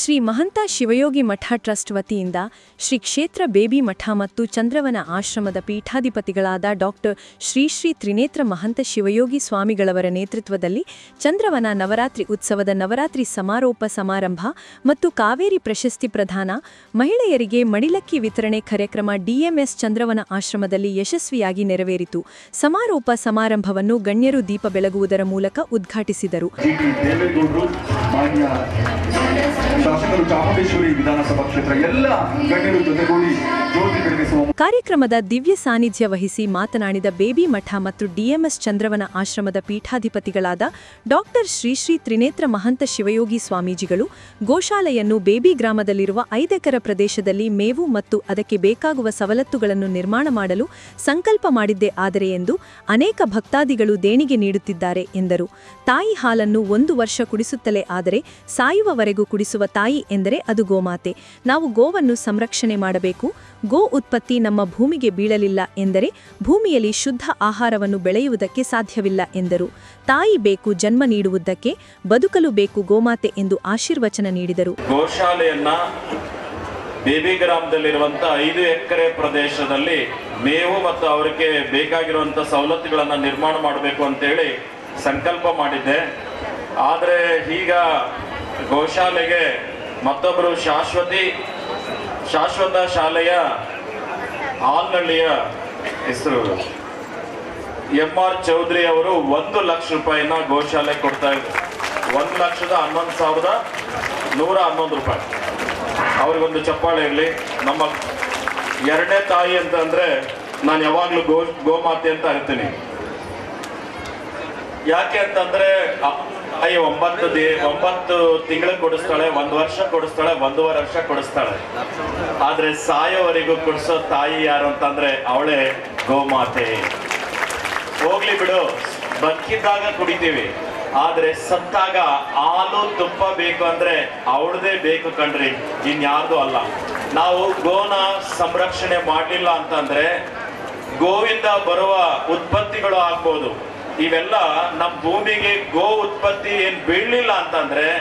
ಶ್ರೀ ಮಹಂತ ಶಿವಯೋಗಿ ಮಠ trust ವತಿಯಿಂದ ಶ್ರೀ ಕ್ಷೇತ್ರ baby ಮಠ ಮತ್ತು ಚಂದ್ರವನ ಆಶ್ರಮದ ಪೀಠಾಧಿಪತಿಗಳಾದ ಡಾಕ್ಟರ್ ಶ್ರೀ ಶ್ರೀ ತ್ರಿನೇತ್ರ ಮಹಂತ ಶಿವಯೋಗಿ ಸ್ವಾಮಿಗಳವರ ನೇತೃತ್ವದಲ್ಲಿ ಚಂದ್ರವನ ನವರಾತ್ರಿ ಉತ್ಸವದ ನವರಾತ್ರಿ ಸಮಾರೋಪ ಸಮಾರಂಭ ಮತ್ತು ಕಾವೇರಿ ಪ್ರಶಸ್ತಿ ಪ್ರದಾನ, ಮಹಿಳೆಯರಿಗೆ ಮಡಿಲಕ್ಕಿ ವಿತರಣೆ ಕಾರ್ಯಕ್ರಮ ಡಿಎಂಎಸ್ ಚಂದ್ರವನ ಆಶ್ರಮದಲ್ಲಿ ಯಶಸ್ವಿಯಾಗಿ ನೆರವೇರಿತು. ಸಮಾರೋಪ ಸಮಾರಂಭವನ್ನು ಗಣ್ಯರು ದೀಪ ಬೆಳಗುವುದರ ಮೂಲಕ ಉದ್ಘಾಟಿಸಿದರು. ಶಾಸಕರು ಚಾಮುಂಡೇಶ್ವರಿ ವಿಧಾನಸಭಾ ಕ್ಷೇತ್ರ ಎಲ್ಲ ಗಣ್ಯರು ಜೊತೆಗೂಡಿ ಕಾರ್ಯಕ್ರಮದ ದಿವ್ಯ ಸಾನ್ನಿಧ್ಯ ವಹಿಸಿ ಮಾತನಾಡಿದ ಬೇಬಿ ಮಠ ಮತ್ತು ಡಿಎಂಎಸ್ ಚಂದ್ರವನ ಆಶ್ರಮದ ಪೀಠಾಧಿಪತಿಗಳಾದ ಡಾಕ್ಟರ್ ಶ್ರೀ ಶ್ರೀ ತ್ರಿನೇತ್ರ ಮಹಂತ ಶಿವಯೋಗಿ ಸ್ವಾಮೀಜಿಗಳು, ಗೋಶಾಲೆಯನ್ನು ಬೇಬಿ ಗ್ರಾಮದಲ್ಲಿರುವ ಐದೆಕರ ಪ್ರದೇಶದಲ್ಲಿ ಮೇವು ಮತ್ತು ಅದಕ್ಕೆ ಬೇಕಾಗುವ ಸವಲತ್ತುಗಳನ್ನು ನಿರ್ಮಾಣ ಮಾಡಲು ಸಂಕಲ್ಪ ಮಾಡಿದ್ದೆ ಆದರೆ ಎಂದು ಅನೇಕ ಭಕ್ತಾದಿಗಳು ದೇಣಿಗೆ ನೀಡುತ್ತಿದ್ದಾರೆ ಎಂದರು. ತಾಯಿ ಹಾಲನ್ನು ಒಂದು ವರ್ಷ ಕುಡಿಸುತ್ತಲೇ ಆದರೆ ಸಾಯುವವರೆಗೂ ಕುಡಿಸುವ ತಾಯಿ ಎಂದರೆ ಅದು ಗೋಮಾತೆ. ನಾವು ಗೋವನ್ನು ಸಂರಕ್ಷಣೆ ಮಾಡಬೇಕು. ಗೋ ಉತ್ಪತ್ತಿ ನಮ್ಮ ಭೂಮಿಗೆ ಬೀಳಲಿಲ್ಲ ಎಂದರೆ ಭೂಮಿಯಲ್ಲಿ ಶುದ್ಧ ಆಹಾರವನ್ನು ಬೆಳೆಯುವುದಕ್ಕೆ ಸಾಧ್ಯವಿಲ್ಲ ಎಂದರು. ತಾಯಿ ಬೇಕು ಜನ್ಮ ನೀಡುವುದಕ್ಕೆ, ಬದುಕಲು ಬೇಕು ಗೋಮಾತೆ ಎಂದು ಆಶೀರ್ವಚನ ನೀಡಿದರು. ಗೋಶಾಲೆಯನ್ನ ಬೇಬಿ ಗ್ರಾಮದಲ್ಲಿರುವಂತಹ ಐದು ಎಕರೆ ಪ್ರದೇಶದಲ್ಲಿ ಮೇವು ಮತ್ತು ಅವರಿಗೆ ಬೇಕಾಗಿರುವಂತ ಸವಲತ್ತುಗಳನ್ನ ನಿರ್ಮಾಣ ಮಾಡಬೇಕು ಅಂತೇಳಿ ಸಂಕಲ್ಪ ಮಾಡಿದ್ದೆ. ಆದರೆ ಈಗ ಗೋಶಾಲೆಗೆ ಮತ್ತೊಬ್ಬರು ಶಾಶ್ವತಿ, ಶಾಶ್ವತ ಶಾಲೆಯ ಆಲ್ನಳ್ಳಿಯ ಹೆಸರು. ಎಂ ಆರ್ ಚೌಧರಿ ಅವರು ಒಂದು ಲಕ್ಷ ರೂಪಾಯಿನ ಗೋಶಾಲೆ ಕೊಡ್ತಾ ಇದ್ದಾರೆ ಒಂದು ಲಕ್ಷದ ಹನ್ನೊಂದು ಸಾವಿರದ ನೂರ ಹನ್ನೊಂದು ರೂಪಾಯಿ. ಅವ್ರಿಗೊಂದು ಚಪ್ಪಾಳೆ ಇರಲಿ. ನಮ್ಮ ಎರಡನೇ ತಾಯಿ ಅಂತಂದ್ರೆ ನಾನು ಯಾವಾಗಲೂ ಗೋ, ಗೋಮಾತೆ ಅಂತ ಇರ್ತೀನಿ ಯಾಕೆ ಅಂತಂದ್ರೆ ಅ- ತಾಯಿ ಒಂಬತ್ತು ಒಂಬತ್ತು ತಿಂಗಳು ಕೊಡಿಸ್ತಾಳೆ, ಒಂದು ವರ್ಷ ಕೊಡಿಸ್ತಾಳೆ, ಒಂದೂವರೆ ವರ್ಷ ಕೊಡಿಸ್ತಾಳೆ. ಆದ್ರೆ ಸಾಯೋವರೆಗೂ ಕೊಡಿಸೋ ತಾಯಿ ಯಾರು ಅಂತಂದ್ರೆ ಅವಳೇ ಗೋಮಾತೆ. ಹೋಗ್ಲಿ ಬಿಡು, ಬದುಕಿದ್ದಾಗ ಕುಡಿತೀವಿ. ಆದ್ರೆ ಸತ್ತಾಗ ಹಾಲು ತುಪ್ಪ ಬೇಕು ಅಂದ್ರೆ ಅವಳದೇ ಬೇಕು ಕಣ್ರಿ, ಇನ್ಯಾರ್ದು ಅಲ್ಲ. ನಾವು ಗೋನ ಸಂರಕ್ಷಣೆ ಮಾಡಲಿಲ್ಲ ಅಂತಂದ್ರೆ ಗೋವಿಂದ ಬರುವ ಉತ್ಪತ್ತಿಗಳು ಆಗ್ಬೋದು. ಇವೆಲ್ಲ ನಮ್ಮ ಭೂಮಿಗೆ ಗೋ ಉತ್ಪತ್ತಿ ಏನ್ ಬೀಳಲಿಲ್ಲ ಅಂತಂದ್ರೆ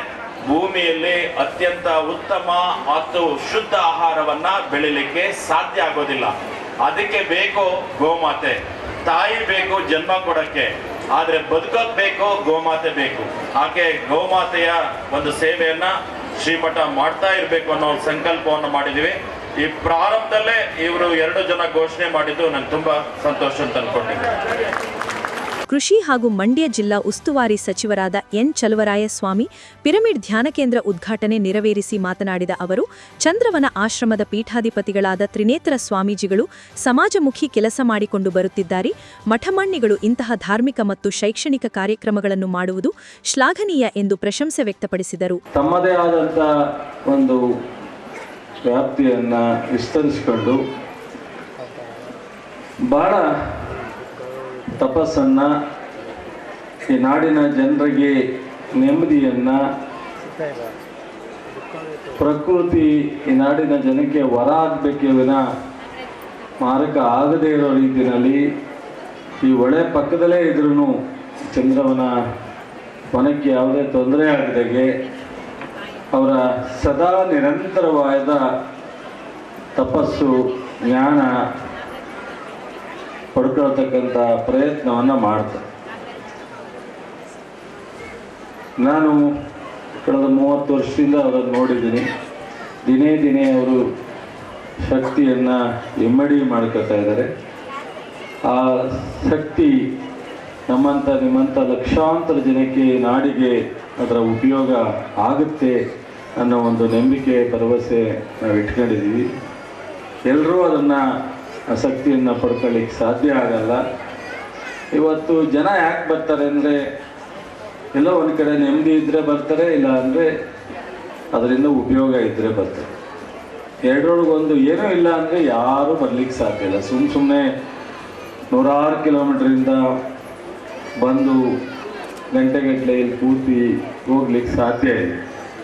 ಭೂಮಿಯಲ್ಲಿ ಅತ್ಯಂತ ಉತ್ತಮ ಮತ್ತು ಶುದ್ಧ ಆಹಾರವನ್ನ ಬೆಳಿಲಿಕ್ಕೆ ಸಾಧ್ಯ ಆಗೋದಿಲ್ಲ. ಅದಕ್ಕೆ ಬೇಕು ಗೋಮಾತೆ. ತಾಯಿ ಬೇಕು, ಜನ್ಮ ಕೊಡಕ್ಕೆ. ಆದ್ರೆ ಬದುಕೋಕ್ ಬೇಕು ಗೋಮಾತೆ ಬೇಕು. ಆಕೆ ಗೋಮಾತೆಯ ಒಂದು ಸೇವೆಯನ್ನ ಶ್ರೀಮಠ ಮಾಡ್ತಾ ಇರಬೇಕು ಅನ್ನೋ ಸಂಕಲ್ಪವನ್ನು ಮಾಡಿದೀವಿ. ಈ ಪ್ರಾರಂಭದಲ್ಲೇ ಇವರು ಎರಡು ಜನ ಘೋಷಣೆ ಮಾಡಿದ್ದು ನಂಗೆ ತುಂಬಾ ಸಂತೋಷ ಅಂತ ಅನ್ಕೊಂಡಿದ್ದೀನಿ ಕೃಷಿ ಹಾಗೂ ಮಂಡ್ಯ ಜಿಲ್ಲಾ ಉಸ್ತುವಾರಿ ಸಚಿವರಾದ ಎನ್ ಚಲುವರಾಯಸ್ವಾಮಿ ಪಿರಮಿಡ್ ಧ್ಯಾನ ಕೇಂದ್ರ ಉದ್ಘಾಟನೆ ನೆರವೇರಿಸಿ ಮಾತನಾಡಿದ ಅವರು, ಚಂದ್ರವನ ಆಶ್ರಮದ ಪೀಠಾಧಿಪತಿಗಳಾದ ತ್ರಿನೇತ್ರ ಸ್ವಾಮೀಜಿಗಳು ಸಮಾಜಮುಖಿ ಕೆಲಸ ಮಾಡಿಕೊಂಡು ಬರುತ್ತಿದ್ದಾರೆ. ಮಠಮಣ್ಣಿಗಳು ಇಂತಹ ಧಾರ್ಮಿಕ ಮತ್ತು ಶೈಕ್ಷಣಿಕ ಕಾರ್ಯಕ್ರಮಗಳನ್ನು ಮಾಡುವುದು ಶ್ಲಾಘನೀಯ ಎಂದು ಪ್ರಶಂಸೆ ವ್ಯಕ್ತಪಡಿಸಿದರು. ತಮ್ಮದೇ ಆದಂತಹ ಒಂದು ವ್ಯಾಪ್ತಿಯನ್ನು ವಿಸ್ತರಿಸಿಕೊಂಡು ಬಹಳ ತಪಸ್ಸನ್ನು ಈ ನಾಡಿನ ಜನರಿಗೆ ನೆಮ್ಮದಿಯನ್ನು ಪ್ರಕೃತಿ ಈ ನಾಡಿನ ಜನಕ್ಕೆ ವರ ಆಗಬೇಕೇ ವಿನ ಮಾರಕ ಆಗದೇ ಇರೋ ರೀತಿಯಲ್ಲಿ ಈ ಒಳೆ ಪಕ್ಕದಲ್ಲೇ ಇದ್ರೂ ಚಂದ್ರವನ ಮನಕ್ಕೆ ಯಾವುದೇ ತೊಂದರೆ ಆಗದಾಗೆ ಅವರ ಸದಾ ನಿರಂತರವಾದ ತಪಸ್ಸು, ಜ್ಞಾನ ಪಡ್ಕೊಳ್ತಕ್ಕಂಥ ಪ್ರಯತ್ನವನ್ನು ಮಾಡ್ತಾರೆ. ನಾನು ಕಳೆದ ಮೂವತ್ತು ವರ್ಷದಿಂದ ಅವರನ್ನು ನೋಡಿದ್ದೀನಿ. ದಿನೇ ದಿನೇ ಅವರು ಶಕ್ತಿಯನ್ನು ಇಮ್ಮಡಿ ಮಾಡ್ಕೋತಾ ಇದ್ದಾರೆ. ಆ ಶಕ್ತಿ ನಮ್ಮಂಥ ನಿಮ್ಮಂಥ ಲಕ್ಷಾಂತರ ಜನಕ್ಕೆ ನಾಡಿಗೆ ಅದರ ಉಪಯೋಗ ಆಗುತ್ತೆ ಅನ್ನೋ ಒಂದು ನಂಬಿಕೆ ಭರವಸೆ ನಾವು ಇಟ್ಕೊಂಡಿದ್ದೀವಿ ಎಲ್ಲರೂ ಅದನ್ನು ಆ ಶಕ್ತಿಯನ್ನು ಪಡ್ಕೊಳ್ಳಿಕ್ಕೆ ಸಾಧ್ಯ ಆಗಲ್ಲ. ಇವತ್ತು ಜನ ಯಾಕೆ ಬರ್ತಾರೆ ಅಂದರೆ ಎಲ್ಲೋ ಒಂದು ಕಡೆ ನೆಮ್ಮದಿ ಇದ್ದರೆ ಬರ್ತಾರೆ ಇಲ್ಲ ಅಂದರೆ ಅದರಿಂದ ಉಪಯೋಗ ಇದ್ದರೆ ಬರ್ತಾರೆ. ಎರಡರೊಳಗೊಂದು ಏನೂ ಇಲ್ಲ ಅಂದರೆ ಯಾರೂ ಬರ್ಲಿಕ್ಕೆ ಸಾಧ್ಯ ಇಲ್ಲ. ಸುಮ್ಮ ಸುಮ್ಮನೆ ನೂರಾರು ಕಿಲೋಮೀಟ್ರಿಂದ ಬಂದು ಗಂಟೆಗಟ್ಟಲೆ ಇಲ್ಲಿ ಕೂತಿ ಹೋಗ್ಲಿಕ್ಕೆ ಸಾಧ್ಯ ಇಲ್ಲ.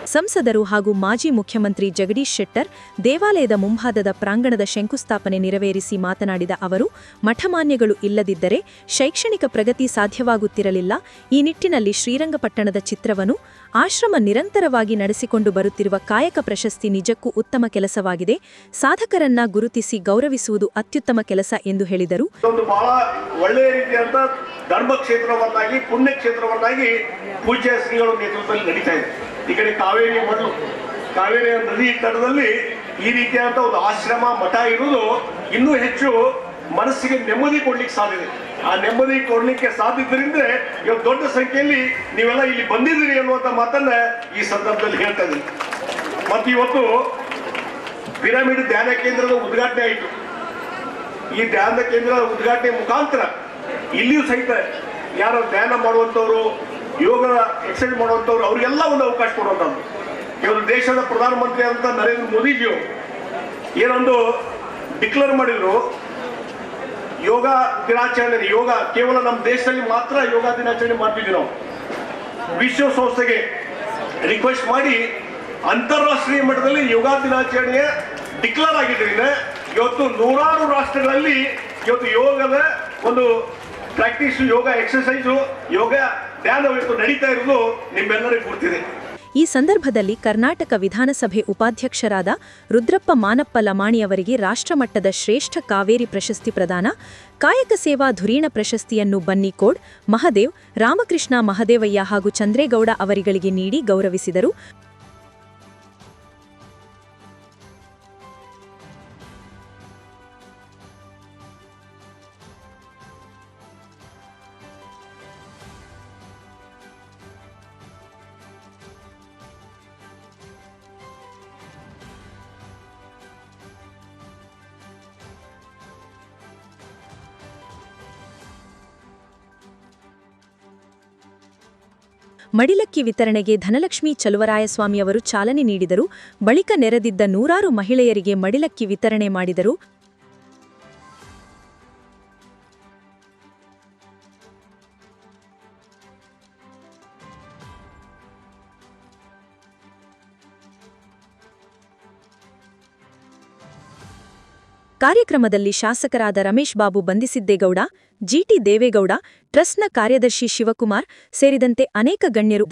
ಸಂಸದರು ಹಾಗೂ ಮಾಜಿ ಮುಖ್ಯಮಂತ್ರಿ ಜಗದೀಶ್ ಶೆಟ್ಟರ್ ದೇವಾಲಯದ ಮುಂಭಾಗದ ಪ್ರಾಂಗಣದ ಶಂಕುಸ್ಥಾಪನೆ ನೆರವೇರಿಸಿ ಮಾತನಾಡಿದ ಅವರು, ಮಠಮಾನ್ಯಗಳು ಇಲ್ಲದಿದ್ದರೆ ಶೈಕ್ಷಣಿಕ ಪ್ರಗತಿ ಸಾಧ್ಯವಾಗುತ್ತಿರಲಿಲ್ಲ. ಈ ನಿಟ್ಟಿನಲ್ಲಿ ಶ್ರೀರಂಗಪಟ್ಟಣದ ಚಿತ್ರವನ್ನು ಆಶ್ರಮ ನಿರಂತರವಾಗಿ ನಡೆಸಿಕೊಂಡು ಬರುತ್ತಿರುವ ಕಾಯಕ ಪ್ರಶಸ್ತಿ ನಿಜಕ್ಕೂ ಉತ್ತಮ ಕೆಲಸವಾಗಿದೆ. ಸಾಧಕರನ್ನ ಗುರುತಿಸಿ ಗೌರವಿಸುವುದು ಅತ್ಯುತ್ತಮ ಕೆಲಸ ಎಂದು ಹೇಳಿದರು. ಧರ್ಮಕ್ಷೇತ್ರವನ್ನಾಗಿ, ಪುಣ್ಯಕ್ಷೇತ್ರವನ್ನಾಗಿ ಪೂಜ್ಯ ಶ್ರೀಗಳ ನೇತೃತ್ವದಲ್ಲಿ ನಡೀತಾ ಇದೆ. ಈ ಕಡೆ ಕಾವೇರಿ ಮಣ್ಣು, ಕಾವೇರಿ ನದಿ ತಡದಲ್ಲಿ ಈ ರೀತಿಯಾದಂಥ ಒಂದು ಆಶ್ರಮ, ಮಠ ಇರುವುದು ಇನ್ನೂ ಹೆಚ್ಚು ಮನಸ್ಸಿಗೆ ನೆಮ್ಮದಿ ಕೊಡ್ಲಿಕ್ಕೆ ಸಾಧ್ಯತೆ ಆ ನೆಮ್ಮದಿ ಕೊಡ್ಲಿಕ್ಕೆ ಸಾಧ್ಯದ್ರಿಂದ ಇವತ್ತು ದೊಡ್ಡ ಸಂಖ್ಯೆಯಲ್ಲಿ ನೀವೆಲ್ಲ ಇಲ್ಲಿ ಬಂದಿದ್ದೀರಿ ಅನ್ನುವಂಥ ಮಾತನ್ನ ಈ ಸಂದರ್ಭದಲ್ಲಿ ಹೇಳ್ತಾ ಇದ್ದೀನಿ. ಮತ್ತು ಇವತ್ತು ಪಿರಮಿಡ್ ಧ್ಯಾನ ಕೇಂದ್ರದ ಉದ್ಘಾಟನೆ ಆಯಿತು. ಈ ಧ್ಯಾನ ಕೇಂದ್ರದ ಉದ್ಘಾಟನೆ ಮುಖಾಂತರ ಇಲ್ಲಿಯೂ ಸಹಿತ ಯಾರು ಧ್ಯಾನ ಮಾಡುವಂಥವ್ರು ಯೋಗ ಎಕ್ಸರ್ಸೈಸ್ ಮಾಡುವಂಥವ್ರು ಅವರಿಗೆಲ್ಲ ಒಂದು ಅವಕಾಶ ಕೊಡುವಂಥದ್ದು. ಇವರು ದೇಶದ ಪ್ರಧಾನಮಂತ್ರಿ ಅಂತ ನರೇಂದ್ರ ಮೋದಿಜಿಯವರು ಏನೊಂದು ಡಿಕ್ಲೇರ್ ಮಾಡಿದ್ರು, ಯೋಗ ದಿನಾಚರಣೆ ಯೋಗ ಕೇವಲ ನಮ್ಮ ದೇಶದಲ್ಲಿ ಮಾತ್ರ ಯೋಗ ದಿನಾಚರಣೆ ಮಾಡ್ತಿದ್ವಿ ನಾವು. ವಿಶ್ವಸಂಸ್ಥೆಗೆ ರಿಕ್ವೆಸ್ಟ್ ಮಾಡಿ ಅಂತಾರಾಷ್ಟ್ರೀಯ ಮಟ್ಟದಲ್ಲಿ ಯೋಗ ದಿನಾಚರಣೆಯ ಡಿಕ್ಲೇರ್ ಆಗಿದ್ದರಿಂದ ಇವತ್ತು ನೂರಾರು ರಾಷ್ಟ್ರಗಳಲ್ಲಿ ಇವತ್ತು ಯೋಗದ ಒಂದು ಪ್ರಾಕ್ಟೀಸ್ ಯೋಗ ಎಕ್ಸಸೈಸು ಯೋಗ ನಡೀತಾ ನಿಮ್ಮೆಲ್ಲರಿಗೂ ಗೊತ್ತಿದೆ. ಈ ಸಂದರ್ಭದಲ್ಲಿ ಕರ್ನಾಟಕ ವಿಧಾನಸಭೆ ಉಪಾಧ್ಯಕ್ಷರಾದ ರುದ್ರಪ್ಪ ಮಾನಪ್ಪ ಲಮಾಣಿಯವರಿಗೆ ರಾಷ್ಟ್ರಮಟ್ಟದ ಶ್ರೇಷ್ಠ ಕಾವೇರಿ ಪ್ರಶಸ್ತಿ ಪ್ರದಾನ, ಕಾಯಕ ಸೇವಾ ಧುರೀಣ ಪ್ರಶಸ್ತಿಯನ್ನು ಬನ್ನಿಕೋಡ್, ಮಹದೇವ್, ರಾಮಕೃಷ್ಣ ಮಹದೇವಯ್ಯ ಹಾಗೂ ಚಂದ್ರೇಗೌಡ ಅವರಿಗಳಿಗೆ ನೀಡಿ ಗೌರವಿಸಿದರು. ಮಡಿಲಕ್ಕಿ ವಿತರಣೆಗೆ ಧನಲಕ್ಷ್ಮಿ ಚಲುವರಾಯಸ್ವಾಮಿಯವರು ಚಾಲನೆ ನೀಡಿದರು. ಬಳಿಕ ನೆರೆದಿದ್ದ ನೂರಾರು ಮಹಿಳೆಯರಿಗೆ ಮಡಿಲಕ್ಕಿ ವಿತರಣೆ ಮಾಡಿದರು. ಕಾರ್ಯಕ್ರಮದಲ್ಲಿ ಶಾಸಕರಾದ ರಮೇಶ್ ಬಾಬು ಬಂಧಿಸಿದ್ದೇಗೌಡ ಜಿಟಿ ದೇವೇಗೌಡ ಟ್ರಸ್ಟ್ನ ಕಾರ್ಯದರ್ಶಿ ಶಿವಕುಮಾರ್ ಸೇರಿದಂತೆ ಅನೇಕ ಗಣ್ಯರು